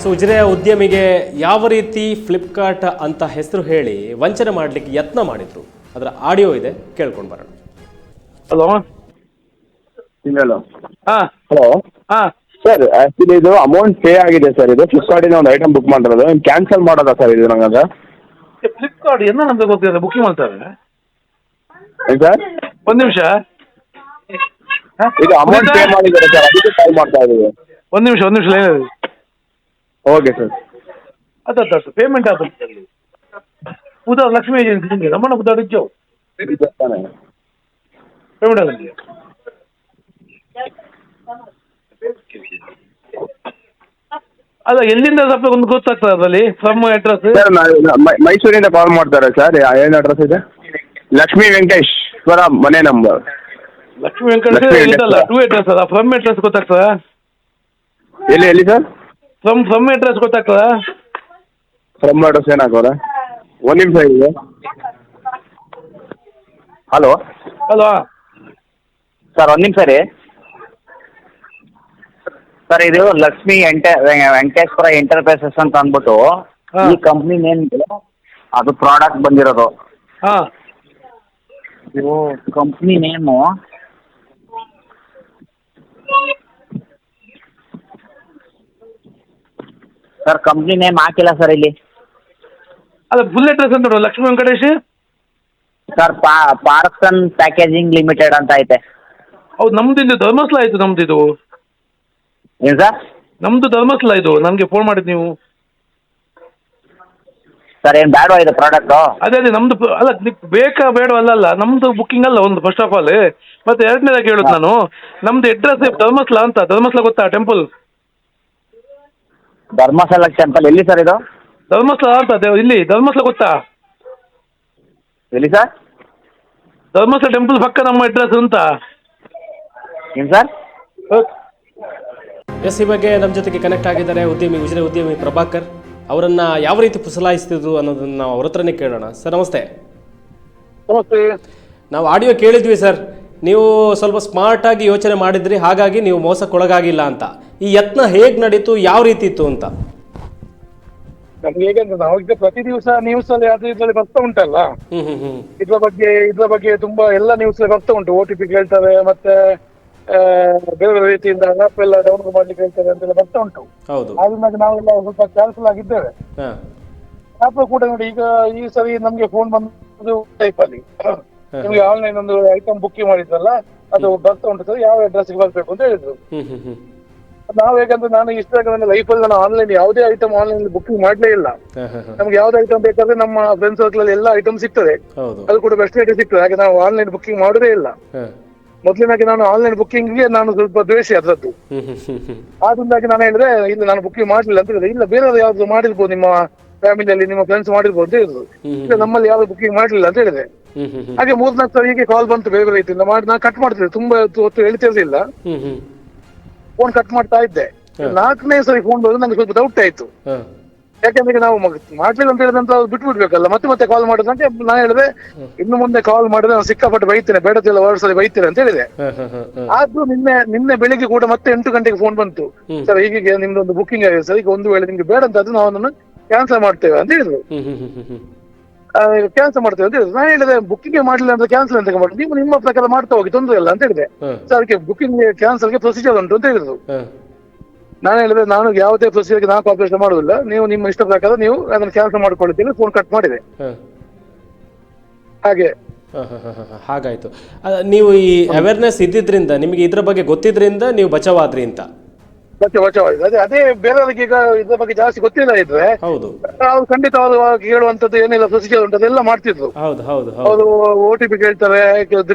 So ಉಜಿರೆಯ ಉದ್ಯಮಿಗೆ ಯಾವ ರೀತಿ ಫ್ಲಿಪ್ಕಾರ್ಟ್ ಅಂತ ಹೆಸರು ಹೇಳಿ ವಂಚನೆ ಮಾಡಲಿಕ್ಕೆ ಯತ್ನ ಮಾಡಿದ್ರು? ಅದರ ಆಡಿಯೋ ಇದೆ ಕೇಳ್ಕೊಂಡು ಬರೋಣ. ಹಲೋ ಇನ್ನಲ್ಲ ಆ ಹಲೋ ಸರ್ ಆಕ್ಚುಲಿ ಇದು ಅಮೌಂಟ್ ಪೇ ಆಗಿದೆ ಸರ್ ಇದು ಫ್ಲಿಪ್ಕಾರ್ಟಿಂದ ಒಂದು ಐಟಮ್ ಬುಕ್ ಮಾಡಿರೋದು. ಕ್ಯಾನ್ಸಲ್ ಮಾಡೋದಾ ಸರ್ ಇದು ನಂಗೆ ಫ್ಲಿಪ್ಕಾರ್ಟ್ ಏನೋ ನಮ್ದು ಗೊತ್ತಿದೆ ಬುಕ್ಕಿಂಗ್ ಮಾಡ್ತಾರೆ ಸರ್ ಒಂದು ನಿಮಿಷ. ಇದು ಅಮೌಂಟ್ ಪೇ ಮಾಡಿದ್ದಾರೆ ಸರ್ ಅದಕ್ಕೆ ಕಾಲ್ ಮಾಡ್ತಾ ಇದ್ದೀವಿ. ಒಂದು ನಿಮಿಷ ಒಂದು ನಿಮಿಷ. ಓಕೆ ಸರ್ ಆತ ಪೇಮೆಂಟ್ ಆತ ಉದಾ ಲಕ್ಷ್ಮೀ ಏಜೆನ್ಸಿ ನಮ್ಮನ್ನ ಇಜ್ಜೋ ತಾನೆ ಪೇಮೆಂಟ್ ಆಗಲಿ ಅಲ್ಲ ಎಲ್ಲಿಂದ ಸ್ವಲ್ಪ ಒಂದು ಗೊತ್ತಾಗ್ತದೆ ಅದರಲ್ಲಿ? ಫ್ರಮ್ ಅಡ್ರೆಸ್ ಸರ್ ಮೈಸೂರಿಂದ ಕಾಲ್ ಮಾಡ್ತಾರೆ ಸರ್ ಏನು ಅಡ್ರೆಸ್ ಇದೆ? ಲಕ್ಷ್ಮೀ ವೆಂಕಟೇಶ್ವರ ಮನೆ number Lakshmi Venkateshwara. To address ಅಲ್ಲ ಫ್ರಮ್ ಅಡ್ರೆಸ್ ಗೊತ್ತಾಗ್ತದ? ಎಲ್ಲಿ ಎಲ್ಲಿ ಸರ್ ಫ್ರಮ್ ಫ್ರಮ್ ಅಡ್ರೆಸ್ ಗೊತ್ತಾಗ್ತದ? ಫ್ರಮ್ ಅಡ್ರೆಸ್ ಏನಾಗೋರ ಒಂದು ನಿಮಿಷ ಇದೆ ಹಲೋ ಹಲೋ ಸರ್ ಒಂದು ನಿಮಿಷ ರೀ ಸರ್ ಇದು ಲಕ್ಷ್ಮಿ ಎಂಟ ವೆಂಕಟೇಶ್ವರ ಎಂಟರ್ಪ್ರೈಸಸ್ ಅಂತ ಅಂದ್ಬಿಟ್ಟು ಹಾ. ಈ ಕಂಪ್ನಿ ನೇಮ್ ಅದು ಪ್ರಾಡಕ್ಟ್ ಬಂದಿರೋದು. ಹಾ. ಇದು company name sir company name ಹಾಕಿಲ್ಲ ಸರ್ ಇಲ್ಲಿ. ಅಲ್ಲ ಫುಲ್ ಅಡ್ರೆಸ್ ಅಂತ ನೋಡು Lakshmi Venkatesh? Sir Parson packaging limited ಅಂತ ಐತೆ. ಹೌದು ನಮ್ದು ಧರ್ಮಸ್ಥಳ ಆಯ್ತು ನಮ್ದು ಇದು. ಏನು ಸರ್ ನಮ್ದು ಧರ್ಮಸ್ಥಳ ಇದು ನನಗೆ ಫೋನ್ ಮಾಡಿದ್ ನೀವು. ಸರ್ ಏನು ಬೇಡವಾ ಇದು ಪ್ರಾಡಕ್ಟು ಅದೇ ಅದೇ ನಮ್ದು ಅಲ್ಲ ನೀವು ಬೇಕಾ ಬೇಡ ಅಲ್ಲಲ್ಲ ನಮ್ದು ಬುಕ್ಕಿಂಗ್ ಅಲ್ಲ ಒಂದು ಫಸ್ಟ್ ಆಫ್ ಆಲ್ ಮತ್ತೆ ಎರಡನೇದಾಗಿ ಹೇಳುದು ನಾನು ನಮ್ದು ಅಡ್ರೆಸ್ ಧರ್ಮಸ್ಥಳ ಅಂತ ಧರ್ಮಸ್ಥಳ ಗೊತ್ತಾ ಟೆಂಪಲ್ ಧರ್ಮಸ್ಥಳ ಟೆಂಪಲ್ ಎಲ್ಲಿ ಸರ್ ಇದು? ಧರ್ಮಸ್ಥಳ ಅಂತ ಅದೇ ಇಲ್ಲಿ ಧರ್ಮಸ್ಥಳ ಗೊತ್ತಾ? ಎಲ್ಲಿ ಸರ್ ಧರ್ಮಸ್ಥಳ ಟೆಂಪಲ್ ಪಕ್ಕ ನಮ್ಮ ಅಡ್ರೆಸ್ ಅಂತ. ಏನು ಸರ್ ಎಸ್ ಈ ಬಗ್ಗೆ ನಮ್ಮ ಜೊತೆಗೆ ಕನೆಕ್ಟ್ ಆಗಿದ್ದಾರೆ ಉದ್ಯಮಿ ಉಜಿರೆ ಉದ್ಯಮಿ ಪ್ರಭಾಕರ್. ಅವರನ್ನ ಯಾವ ರೀತಿ ಪುಸಲಾಯಿಸ್ತಿದ್ರು ಅನ್ನೋದನ್ನ ನಾವು ಅವ್ರ ಹತ್ರನೇ ಕೇಳೋಣ. ಸರ್ ನಮಸ್ತೆ. ನಮಸ್ತೆ. ನಾವು ಆಡಿಯೋ ಕೇಳಿದ್ವಿ ಸರ್ ನೀವು ಸ್ವಲ್ಪ ಸ್ಮಾರ್ಟಾಗಿ ಯೋಚನೆ ಮಾಡಿದ್ರಿ ಹಾಗಾಗಿ ನೀವು ಮೋಸಕ್ಕೊಳಗಾಗಿಲ್ಲ ಅಂತ. ಈ ಯತ್ನ ಹೇಗೆ ನಡೀತು ಯಾವ ರೀತಿ ಇತ್ತು ಅಂತ? ನಮ್ಗೆ ಹೇಗಂದ್ರೆ ನಾವು ಈಗ ಪ್ರತಿ ದಿವಸ ನ್ಯೂಸ್ ಅಲ್ಲಿ ಅದು ಇದ್ರಲ್ಲಿ ಬರ್ತಾ ಉಂಟಲ್ಲ? ಹ್ಮ್ ಹ್ಮ್ ಹ್ಮ್. ಇದ್ರ ಬಗ್ಗೆ ಇದ್ರ ಬಗ್ಗೆ ತುಂಬಾ ಎಲ್ಲ ನ್ಯೂಸ್ ಬರ್ತಾ ಉಂಟು. ಓ ಟಿ ಪಿ ಕೇಳ್ತಾರೆ ಮತ್ತೆ ಆ, ಬೇರೆ ಬೇರೆ ರೀತಿಯಿಂದ ಆಪ್ ಎಲ್ಲ ಡೌನ್ಲೋಡ್ ಮಾಡ್ಲಿಕ್ಕೆ ಹೇಳ್ತಾರೆ ಅಂತೆಲ್ಲ ಬರ್ತಾ ಉಂಟು. ಹೌದು. ಆದ್ರಿಂದ ನಾವೆಲ್ಲ ಸ್ವಲ್ಪ ಕ್ಯಾನ್ಸಲ್ ಆಗಿದ್ದೇವೆ. ಹಾ. ಆಪ್ ಕೂಡ ನೋಡಿ ಈಗ ಈ ಸರಿ ನಮ್ಗೆ ಫೋನ್ ಬಂದು ಟೈಪ್ ಅಲ್ಲಿ. ನಿಮ್ಗೆ ಆನ್ಲೈನ್ ಒಂದು ಐಟಮ್ ಬುಕ್ಕಿಂಗ್ ಮಾಡಿದ್ರಲ್ಲ ಅದು ಬರ್ತಾ ಉಂಟು ಸರ್ ಯಾವ ಅಡ್ರೆಸ್ಗೆ ಬರ್ಬೇಕು ಅಂತ ಹೇಳಿದ್ರು. ನಾವ್ ಯಾಕಂದ್ರೆ ನಾನು ಇಷ್ಟ ನನ್ನ ಲೈಫಲ್ಲಿ ನಾನು ಆನ್ಲೈನ್ ಯಾವುದೇ ಐಟಮ್ ಆನ್ಲೈನ್ ಬುಕ್ಕಿಂಗ್ ಮಾಡ್ಲೇ ಇಲ್ಲ. ನಮ್ಗೆ ಯಾವ್ದು ಐಟಮ್ ಬೇಕಾದ್ರೆ ನಮ್ಮ ಫ್ರೆಂಡ್ ಸರ್ಕಲ್ ಅಲ್ಲಿ ಎಲ್ಲಾ ಐಟಮ್ ಸಿಗ್ತದೆ. ಅದು ಕೂಡ ಬೆಸ್ಟ್ ರೇಟ್ ಸಿಗ್ತದೆ. ಹಾಗೆ ನಾವು ಆನ್ಲೈನ್ ಬುಕ್ಕಿಂಗ್ ಮಾಡುದೇ ಇಲ್ಲ. ಮೊದ್ಲಿನಾಗಿ ನಾನು ಆನ್ಲೈನ್ ಬುಕ್ಕಿಂಗ್ಗೆ ನಾನು ಸ್ವಲ್ಪ ದ್ವೇಷಿ ಅದ್ರದ್ದು. ಆದ್ರಿಂದಾಗಿ ನಾನು ಹೇಳಿದ್ರೆ ಇಲ್ಲ ನಾನು ಬುಕ್ಕಿಂಗ್ ಮಾಡ್ಲಿಲ್ಲ. ಅಂತ ಹೇಳಿದ್ರೆ ಇಲ್ಲ ಬೇರೆ ಯಾವ್ದು ಮಾಡಿರ್ಬೋದು ನಿಮ್ಮ ಫ್ಯಾಮಿಲಿಯಲ್ಲಿ ನಿಮ್ಮ ಫ್ರೆಂಡ್ಸ್ ಮಾಡಿರ್ಬೋದು ಅಂತ ಹೇಳಿದ್ರು ಇಲ್ಲ ನಮ್ಮಲ್ಲಿ ಯಾರು ಬುಕ್ಕಿಂಗ್ ಮಾಡಲಿಲ್ಲ ಅಂತ ಹೇಳಿದೆ. ಹಾಗೆ ಮೂರ್ನಾಲ್ಕು ಸಲ ಹೀಗೆ ಕಾಲ್ ಬಂತು ಬೇರೆ ಬೇರೆ ರೀತಿಯಿಂದ ಮಾಡಿ ನಾನು ಕಟ್ ಮಾಡ್ತಿದ್ದೆ. ತುಂಬಾ ಹೊತ್ತು ಹೇಳ್ತಿರಲಿಲ್ಲ ಫೋನ್ ಕಟ್ ಮಾಡ್ತಾ ಇದ್ದೆ. ನಾಲ್ಕನೇ ಸರಿ ಫೋನ್ ಬಂದ್ರೆ ನಂಗೆ ಸ್ವಲ್ಪ ಡೌಟ್ ಆಯ್ತು. ಯಾಕೆಂದ್ರೆ ನಾವು ಮಾಡ್ಲಿಲ್ಲ ಅಂತ ಹೇಳಿದಂತ ನಂತರ ಬಿಟ್ಟು ಬಿಡ್ಬೇಕಲ್ಲ ಮತ್ತೆ ಮತ್ತೆ ಕಾಲ್ ಮಾಡಿದಂತೆ ನಾನು ಹೇಳಿದೆ. ಇನ್ನು ಮುಂದೆ ಕಾಲ್ ಮಾಡಿದ್ರೆ ನಾನು ಸಿಕ್ಕಾಪಟ್ಟೆ ಬೈತೇನೆ ಬೇಡದಿಲ್ಲ ವರ್ಷದಲ್ಲಿ ಬೈತೇನೆ ಅಂತ ಹೇಳಿದೆ. ಆದ್ರೂ ನಿನ್ನೆ ನಿನ್ನೆ ಬೆಳಿಗ್ಗೆ ಕೂಡ ಮತ್ತೆ ಎಂಟು ಗಂಟೆಗೆ ಫೋನ್ ಬಂತು. ಸರ್ ಹೀಗೆ ನಿಮ್ದು ಒಂದು ಬುಕಿಂಗ್ ಆಗಿದೆ. ಸರ್ ಈಗ ಒಂದು ವೇಳೆ ನಿಮ್ಗೆ ಬೇಡ ಅಂತ ಅದು ನಾವು ಕ್ಯಾನ್ಸಲ್ ಮಾಡ್ತೇವೆ ಅಂತ ಹೇಳಿದ್ರು. ಕ್ಯಾನ್ಸಲ್ ಮಾಡ್ತೇವೆ ಅಂತ ಹೇಳಿದ್ರು. ನಾನು ಹೇಳಿದೆ ಬುಕ್ಕಿಂಗ್ ಮಾಡಲಿಲ್ಲ ಅಂದ್ರೆ ಕ್ಯಾನ್ಸಲ್ ಅಂತ ಮಾಡಿ ನೀವು ನಿಮ್ಮ ಪ್ರಕಾರ ಮಾಡ್ತಾ ಹೋಗಿ ತೊಂದರೆ ಇಲ್ಲ ಅಂತ ಹೇಳಿದೆ. ಸೊ ಅದಕ್ಕೆ ಬುಕ್ಕಿಂಗ್ ಕ್ಯಾನ್ಸಲ್ಗೆ ಪ್ರೊಸೀಜರ್ ಉಂಟು ಅಂತ ಹೇಳಿದ್ರು. ನಾನು ಹೇಳಿದ್ರೆ ನಾನು ಯಾವುದೇ ಪ್ರೊಸೀಜರ್ಗೆ ನಾನು ಕಾಪರೇಷನ್ ಮಾಡುದಿಲ್ಲ ನೀವು ನಿಮ್ಮ ಇಷ್ಟ ಪ್ರಕಾರ ನೀವು ಅದನ್ನು ಕ್ಯಾನ್ಸಲ್ ಮಾಡ್ಕೊಳ್ತೀನಿ ಫೋನ್ ಕಟ್ ಮಾಡಿದೆ. ಹಾಗೆ. ಹಾಗಾಯ್ತು. ನೀವು ಈ ಅವೇರ್ನೆಸ್ ಇದ್ದಿದ್ರಿಂದ ನಿಮಗೆ ಇದ್ರ ಬಗ್ಗೆ ಗೊತ್ತಿದ್ರಿಂದ ನೀವು ಬಚಾವಾದ್ರಿ ಅಂತ. ಬಚ್ಚ ಬಚ್ಚವಾಗಿದೆ ಅದೇ ಅದೇ ಬೇರೆಯವರಿಗೆ ಈಗ ಇದ್ರ ಬಗ್ಗೆ ಜಾಸ್ತಿ ಗೊತ್ತಿಲ್ಲ ಇದ್ರೆ ಹೌದು. ಅವ್ರು ಖಂಡಿತ ಅವರು ಕೇಳುವಂತದ್ದು ಏನೆಲ್ಲ ಪ್ರೊಸೀಜರ್ ಉಂಟು ಅದೆಲ್ಲ ಮಾಡ್ತಿದ್ರು. ಹೌದು ಹೌದು ಅವರು ಓ ಟಿ ಪಿ ಕೇಳ್ತಾರೆ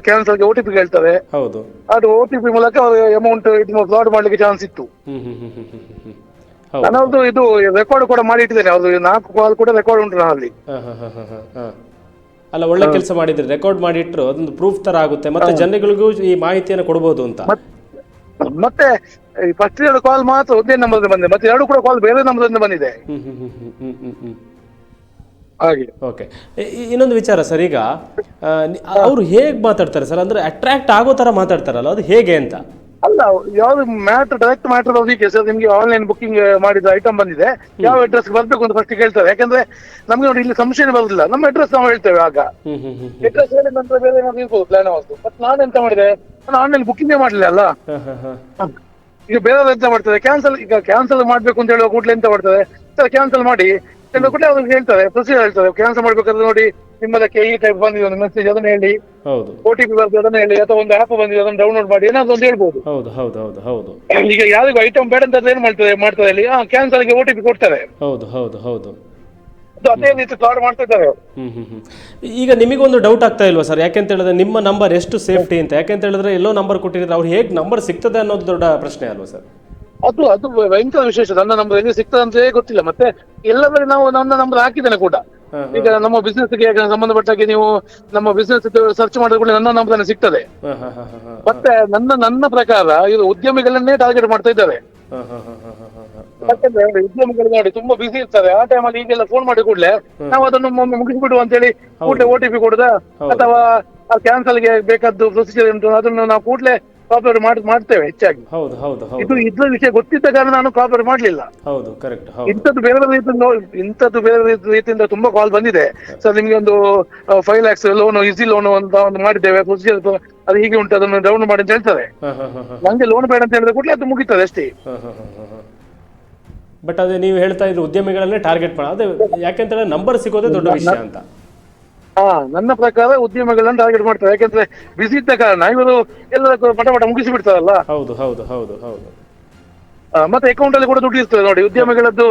ಕ್ಯಾನ್ಸರ್ಗೆ ಓ ಟಿ ಪಿ ಕೇಳ್ತಾರೆ. ಹೌದು. ಅದು ಓ ಟಿ ಪಿ ಮೂಲಕ ಅವರು ಅಮೌಂಟ್ ಇದು ಫ್ರಾಡ್ ಮಾಡ್ಲಿಕ್ಕೆ ಚಾನ್ಸ್ ಇತ್ತು. ನನ್ನದು ಇದು ರೆಕಾರ್ಡ್ ಕೂಡ ಮಾಡಿ ಇಟ್ಟಿದ್ದೇನೆ ಅವ್ರದ್ದು ನಾಲ್ಕು ಕಾಲ್ ಕೂಡ ರೆಕಾರ್ಡ್ ಉಂಟು ಅಲ್ಲಿ. ಅಲ್ಲ ಒಳ್ಳೆ ಕೆಲಸ ಮಾಡಿದ್ರೆ ರೆಕಾರ್ಡ್ ಮಾಡಿಟ್ರು ಅದೊಂದು ಪ್ರೂಫ್ ತರ ಆಗುತ್ತೆ. ಮತ್ತೆ ಜನಗಳಿಗೂ ಈ ಮಾಹಿತಿಯನ್ನು ಕೊಡಬಹುದು ಅಂತ. ಮತ್ತೆ ಫಸ್ಟ್ ಎರಡು ಕಾಲ್ ಮಾತ್ರ ಒಂದೇ ನಂಬರ್ ಬಂದಿದೆ. ಮತ್ತೆ ಎರಡು ಕೂಡ ಕಾಲ್ ಬೇರೆ ನಂಬರ್ ಬಂದಿದೆ. ಹ್ಮ್ ಹ್ಮ್ ಹ್ಮ್ ಹ್ಮ್ ಹ್ಮ್ ಹ್ಮ್ ಹ್ಮ್. ಹಾಗೆ. ಓಕೆ ಇನ್ನೊಂದು ವಿಚಾರ ಸರ್ ಈಗ ಅವರು ಹೇಗೆ ಮಾತಾಡ್ತಾರೆ ಸರ್? ಅಂದ್ರೆ ಅಟ್ರಾಕ್ಟ್ ಆಗೋ ತರ ಮಾತಾಡ್ತಾರಲ್ಲ ಅದು ಹೇಗೆ ಅಂತ? ಅಲ್ಲ ಯಾವ್ದು ಮ್ಯಾಟರ್ ಡೈರೆಕ್ಟ್ ಮ್ಯಾಟರ್ ಅದಕ್ಕೆ ಸರ್ ನಿಮ್ಗೆ ಆನ್ಲೈನ್ ಬುಕ್ಕಿಂಗ್ ಮಾಡಿದ ಐಟಮ್ ಬಂದಿದೆ. ಯಾವ ಅಡ್ರೆಸ್ ಬರ್ಬೇಕು ಅಂತ ಫಸ್ಟ್ ಕೇಳ್ತಾರೆ. ಯಾಕಂದ್ರೆ ನಮ್ಗೆ ನೋಡಿ ಇಲ್ಲಿ ಸಂಶಯ ಬರೋದಿಲ್ಲ. ನಮ್ಮ ಅಡ್ರೆಸ್ ನಾವು ಹೇಳ್ತೇವೆ ಆಗ. ಅಡ್ರೆಸ್ ಹೇಳಿ ನಂತರ ಬೇರೆ ಏನಾದ್ರು ಇರ್ಬೋದು ಪ್ಲಾನ್ ಅವತ್ತು ಬಟ್ ನಾನು ಎಂತ ಮಾಡಿದೆ? ನಾನು ಆನ್ಲೈನ್ ಬುಕ್ಕಿಂಗೇ ಮಾಡಲಿಲ್ಲ ಅಲ್ಲ? ಈಗ ಬೇರೆ ಎಂತ ಮಾಡ್ತಾರೆ? ಕ್ಯಾನ್ಸಲ್ ಈಗ ಕ್ಯಾನ್ಸಲ್ ಮಾಡ್ಬೇಕು ಅಂತ ಹೇಳುವ ಕೂಡಲೇ ಎಂತ ಮಾಡ್ತಾರೆ? ಸರ್ ಕ್ಯಾನ್ಸಲ್ ಮಾಡಿ. ಹೇಳುವ ಕೂಡಲೇ ಅವ್ರಿಗೆ ಹೇಳ್ತಾರೆ ಪ್ರೊಸೀಜರ್ ಹೇಳ್ತಾರೆ. ಕ್ಯಾನ್ಸಲ್ ಮಾಡ್ಬೇಕಾದ್ರೆ ನೋಡಿ ನಿಮ್ಮದಕ್ಕೆ ಈ ಟೈಪ್ ಬಂದಿದೆ ಒಂದು ಮೆಸೇಜ್ ಅದನ್ನ ಹೇಳಿ. ಓ ಟಿ ಪಿ ಬರ್ತದೆ ಅದನ್ನ ಹೇಳಿ ಅಥವಾ ಒಂದು ಆಪ್ ಬಂದಿದೆ ಅದನ್ನ ಡೌನ್ಲೋಡ್ ಮಾಡಿ ಏನಾದ್ರು ಒಂದು ಹೇಳ್ಬೋದು. ಹೌದು ಹೌದು ಹೌದು ಹೌದು. ಈಗ ಯಾರಿಗೂ ಐಟಮ್ ಬೇಡ ಅಂತ ಏನ್ ಮಾಡ್ತಾರೆ ಮಾಡ್ತಾರೆ ಅಲ್ಲಿ? ಕ್ಯಾನ್ಸಲ್ ಕ್ಯಾನ್ಸಲ್ಗೆ ಓ ಟಿ ಪಿ ಕೊಡ್ತಾರೆ. ಹೌದು ಹೌದು ಹೌದು. ಅದು ಅದೇ ರೀತಿ ಫ್ರಾಡ್ ಮಾಡ್ತಾ ಇದ್ದಾರೆ ಹ್ಮ್ ಹ್ಮ್ ಹ್ಮ್. ಈಗ ನಿಮಗೊಂದು ಡೌಟ್ ಆಗ್ತಾ ಇಲ್ವಾ ಸರ್ ಯಾಕೆಂತ ಹೇಳಿದ್ರೆ ನಿಮ್ಮ ನಂಬರ್ ಎಷ್ಟು ಸೇಫ್ಟಿ ಅಂತ? ಯಾಕೆಂತ ಹೇಳಿದ್ರೆ ಎಲ್ಲೋ ನಂಬರ್ ಕೊಟ್ಟಿದ್ರೆ ಅವ್ರು ಹೇಗೆ ನಂಬರ್ ಸಿಗ್ತದೆ ಅನ್ನೋದು ದೊಡ್ಡ ಪ್ರಶ್ನೆ ಅಲ್ವಾ ಸರ್ ಅದು ಅದು ಭಯಂಕರ ವಿಶೇಷ. ನನ್ನ ನಂಬರ್ ಎಲ್ಲಿ ಸಿಗ್ತದೆ ಅಂತ ಗೊತ್ತಿಲ್ಲ. ಮತ್ತೆ ಎಲ್ಲವರೆ ನಾವು ನನ್ನ ನಂಬರ್ ಹಾಕಿದ್ದೇನೆ ಕೂಡ. ಹಾ, ಈಗ ನಮ್ಮ ಬಿಸ್ನೆಸ್ಗೆ ಸಂಬಂಧಪಟ್ಟ ಹಾಗೆ ನೀವು ನಮ್ಮ ಬಿಸ್ನೆಸ್ ಸರ್ಚ್ ಮಾಡಿದ ಕೂಡ ನನ್ನ ನಂಬರ್ ಸಿಗ್ತದೆ. ಹಾ ಹಾ ಹಾ ಹಾ ಹಾ. ಮತ್ತೆ ನನ್ನ ನನ್ನ ಪ್ರಕಾರ ಇದು ಉದ್ಯಮಿಗಳನ್ನೇ ಟಾರ್ಗೆಟ್ ಮಾಡ್ತಾ ಇದ್ದಾರೆ. ಹಾ ಹಾ ಹಾ ಹಾ ಹಾ ಹಾ ಹಾ. ಯಾಕಂದ್ರೆ ಉದ್ಯಮಿಗಳು ನೋಡಿ ತುಂಬಾ ಬಿಸಿ ಇರ್ತಾರೆ ಆ ಟೈಮಲ್ಲಿ ಈಗೆಲ್ಲ ಫೋನ್ ಮಾಡಿ ಕೂಡಲೇ ನಾವು ಅದನ್ನು ಅಂತ ಹೇಳಿ ಕೂಡಲೇ ಓ ಟಿ ಪಿ ಕೊಡುದ? ಅಥವಾ ಆ cancel ಗೆ ಬೇಕಾದ್ದು ಪ್ರೊಸೀಜರ್ ಉಂಟು ಅದನ್ನು ನಾವು ಕೂಡಲೇ ಕಾಪರೇಟ್ ಮಾಡಿ ಮಾಡ್ತೇವೆ ಹೆಚ್ಚಾಗಿ. ಹೌದು ಹೌದು ಇದು ಇದ್ರ ವಿಷಯ ಗೊತ್ತಿದ್ದ ಕಾರಣ ನಾನು ಕಾಪರೇಟ್ ಮಾಡ್ಲಿಲ್ಲ. ಹೌದು ಕರೆಕ್ಟ್ ಇಂಥದ್ದು ಬೇರೆ ರೀತಿಯಿಂದ ಇಂಥದ್ದು ಬೇರೆ ರೀತಿಯಿಂದ ತುಂಬಾ ಕಾಲ್ ಬಂದಿದೆ. ಸರ್ ನಿಮ್ಗೆ ಒಂದು five lakhs loan easy loan ಅಂತ ಒಂದು ಮಾಡಿದ್ದೇವೆ. ಪ್ರೊಸೀಜರ್ ಅದು ಹೀಗೆ ಉಂಟು ಅದನ್ನು ಡೌನ್ ಮಾಡಿ ಅಂತ ಹೇಳ್ತಾರೆ. ನಂಗೆ ಲೋನ್ ಬೇಡ ಅಂತ ಹೇಳಿದ್ರೆ ಕೂಡಲೇ ಅದು ಮುಗಿತದೆ ಅಷ್ಟೇ. ಬಟ್ ಅದೇ ನೀವು ಹೇಳ್ತಾ ಇದ್ರು ಉದ್ಯಮಿಗಳನ್ನೇ ಟಾರ್ಗೆಟ್ ಮಾಡೋದು ಅದೇ ಯಾಕೆಂತೇಳಿದ್ರೆ ನಂಬರ್ ಸಿಗೋದೇ ದೊಡ್ಡ ವಿಷಯ ಅಂತ. ಹಾ ನನ್ನ ಪ್ರಕಾರ ಉದ್ಯಮಗಳನ್ನ ಟಾರ್ಗೆಟ್ ಮಾಡ್ತಾರೆ. ಯಾಕಂದ್ರೆ ಬಿಸಿ ಇದ್ದ ಕಾರಣ ಇವರು ಎಲ್ಲ ಪಟ ಪಟ ಮುಗಿಸಿ ಬಿಡ್ತಾರಲ್ಲ ಹೌದು ಹೌದು ಹೌದು. ಹೌದು ಮತ್ತೆ ಅಕೌಂಟ್ ಅಲ್ಲಿ ಕೂಡ ದುಡ್ಡು ಇರ್ತದೆ ನೋಡಿ. ಉದ್ಯಮಿಗಳದ್ದು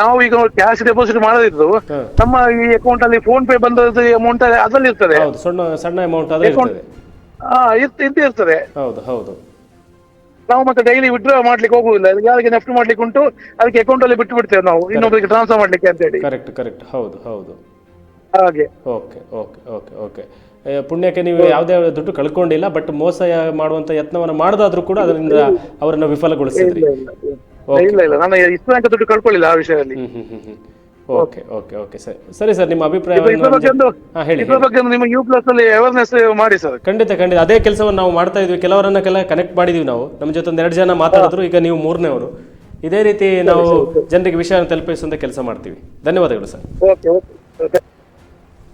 ನಾವು ಈಗ ಕ್ಯಾಶ್ ಡೆಪಾಸಿಟ್ ಮಾಡದಿದ್ದು ಹಾ. ನಮ್ಮ ಈ ಅಕೌಂಟ್ ಅಲ್ಲಿ ಫೋನ್ ಪೇ ಬಂದದ್ದು ಅಮೌಂಟ್ ಅದರಲ್ಲಿ ಇರ್ತದೆ ಹೌದು ಸಣ್ಣ ಸಣ್ಣ ಅಮೌಂಟ್ ಇರ್ತದೆ ಹಾ ಇರ್ತದೆ. ಹೌದು ಹೌದು. ನಾವು ಮತ್ತೆ ಡೈಲಿ ವಿಡ್ರಾ ಮಾಡ್ಲಿಕ್ಕೆ ಹೋಗುದಿಲ್ಲ. ಯಾರಿಗೆ ನೆಫ್ಟ್ ಮಾಡ್ಲಿಕ್ಕೆ ಉಂಟು ಅದಕ್ಕೆ ಅಕೌಂಟ್ ಅಲ್ಲಿ ಬಿಟ್ಟು ಬಿಡ್ತೇವೆ ನಾವು. ಇನ್ನೊಬ್ಬರಿಗೆ ಟ್ರಾನ್ಸ್ಫರ್ ಮಾಡ್ಲಿಕ್ಕೆ ಅಂತ ಹೇಳಿ. ಕರೆಕ್ಟ್ ಕರೆಕ್ಟ್ ಹೌದು ಹೌದು. ಹಾಗೆ. ಓಕೆ ಓಕೆ ಓಕೆ ಓಕೆ ಪುಣ್ಯಕ್ಕೆ ನೀವು ಯಾವುದೇ ದುಡ್ಡು ಕಳ್ಕೊಂಡಿಲ್ಲ ಬಟ್ ಮೋಸ ಮಾಡುವಂತ ಯತ್ನವನ್ನ ಮಾಡದಾದ್ರೂ ಕೂಡ ಅದರಿಂದ ಅವರನ್ನ ವಿಫಲಗೊಳಿಸಿದ್ರಿ. ಇಲ್ಲ ಇಲ್ಲ ನಾನು ಇಷ್ಟು ದುಡ್ಡು ಕಳ್ಕೊಳ್ಳಿಲ್ಲ ಆ ವಿಷಯದಲ್ಲಿ. Okay okay okay. ಸರಿ ಸರಿ ಸರ್ ನಿಮ್ಮ ಅಭಿಪ್ರಾಯ ಅಭಿಪ್ರಾಯವನ್ನು ಬಗ್ಗೆ ಒಂದು ಹಾ ಹೇಳಿ ಇದ್ರ ಬಗ್ಗೆ ಒಂದು ನಿಮ್ಮ ಯು ಪ್ಲಸ್ ಅಲ್ಲಿ ಅವೇರ್ನೆಸ್ ಮಾಡಿ ಸರ್. ಖಂಡಿತ ಖಂಡಿತ. ಅದೇ ಕೆಲಸವನ್ನು ನಾವು ಮಾಡ್ತಾ ಇದ್ವಿ. ಕೆಲವರನ್ನ ಕೆಲ ಕನೆಕ್ಟ್ ಮಾಡಿದೀವಿ ನಾವು. ನಮ್ಮ ಜೊತೆ ಒಂದು ಎರಡು ಜನ ಮಾತಾಡಿದ್ರು. ಈಗ ನೀವು ಮೂರನೇವರು. ಇದೇ ರೀತಿ ನಾವು ಜನರಿಗೆ ವಿಷಯ ತಲುಪಿಸುವಂತ ಕೆಲಸ ಮಾಡ್ತೀವಿ. ಧನ್ಯವಾದಗಳು ಸರ್. Okay okay